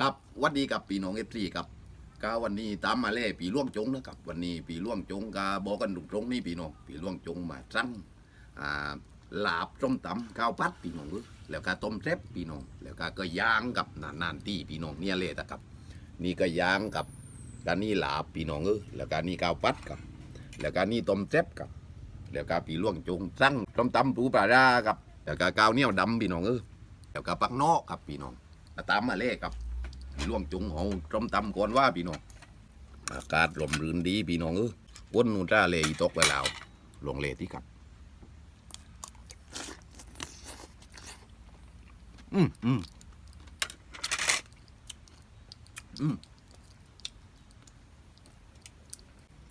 ครับวัดดีกับปีน้องเอฟซีครับก็วันนี้ตามมาเล่ปีล่วงจงนะครับ วันนี้ปีล่วงจงก็บอกกันตรงๆนี่ปีน้องปีล่วงจงมาสั่งอ่าลาบส้มตำข้าวพัดปีน้องเอ้ยแล้วก็ต้มแซ่บปีน้องแล้วก็ก็ย่างกับนานๆที่ปีน้องเนี่ยเลยนะครับ นี่ก็ย่างกับการนี่ลาบปีน้องเอ้ยแล้วก็นี่ข้าวพัดกับ แล้วก็นี่ต้มแซ่บกับ แล้วก็ปีล่วงจงสั่งส้มตำปูปลาร้ากับ แล้วก็กาวเหนียวดำปีน้องเอ้ยแล้วก็ปักนอกครับปีน้องตามมาเล่ครับ ล่วงจุงเฮาต้มตำก่อนว่าพี่น้องอากาศลมรื่นดีพี่น้องเออวนนูนจ้าเลยตกไปแล้วลงเลที่ครับอืมอืมอืม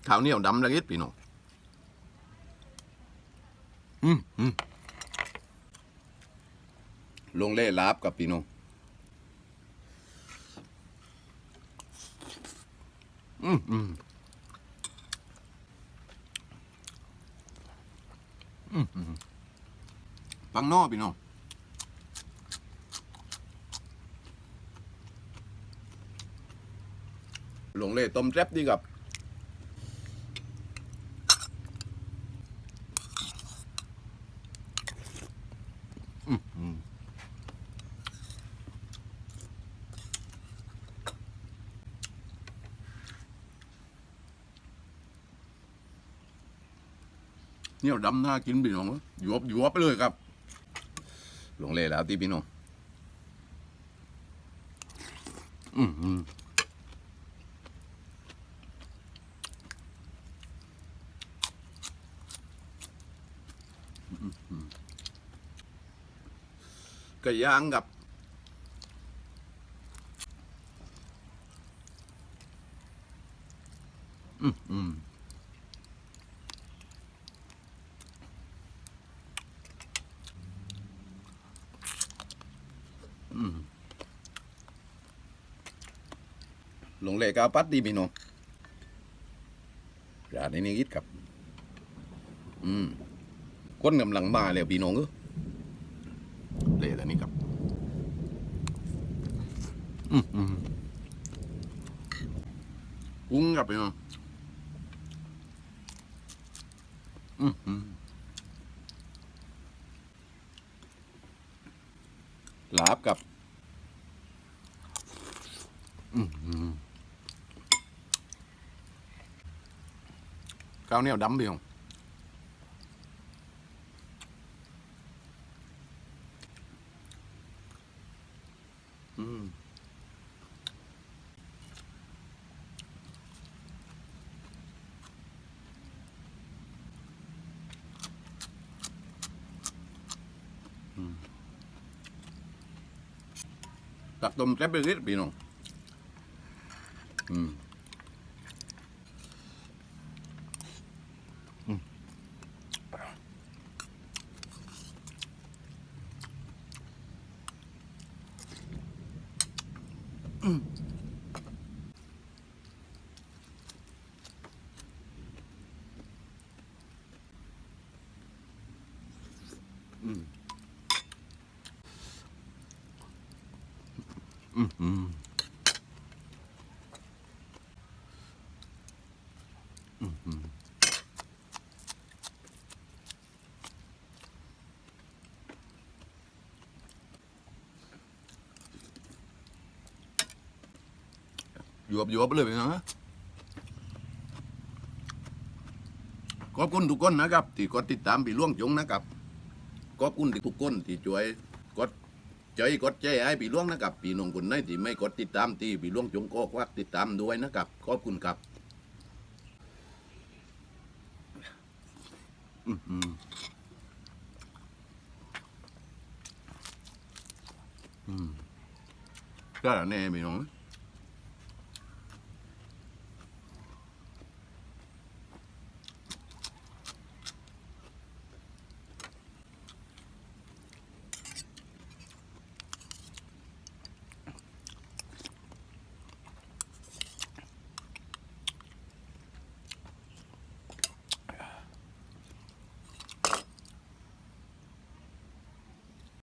ข้าวเหนียวดำละกิดพี่น้องอืมอืมลงเล่ลาบกับพี่น้อง อืมอืมอืมอืมปังนอพี่น้องหลงเล่ต้มแซ่บดีกับ เนี่ยดำหน้ากินพี่น้องหยวบหยวบไปเลยครับหลงเล่แล้วที่พี่น้องอืมอืมอืมอืมก็ย่างกับอืมอืม หลงเล่กาปัดดีพี่น้องร้านนี้คิดครับ อืมคนกำลังมาแล้วพี่น้องเออเล่แต่นี้ครับ อืมอืมกุ้งกับพี่น้องอืมอืมลาบกับ Cao nèo đắm đi không? Ừ. Đặt tôm trép biết biết bị? 음. 음. 음. 음. 음. 음. ยวบหยวบไปเลยนะขอบคุณทุกคนนะครับ ที่กดติดตามพี่ล่วงจงนะครับขอบคุณทุกคนที่ช่วยกดใจกดใจให้พี่ล่วงนะครับพี่น้องคนไหนที่ไม่กดติดตามที่พี่ล่วงจงก็ควักติดตามด้วยนะครับขอบคุณครับอืมอืมอืมก็แน่พี่น้อง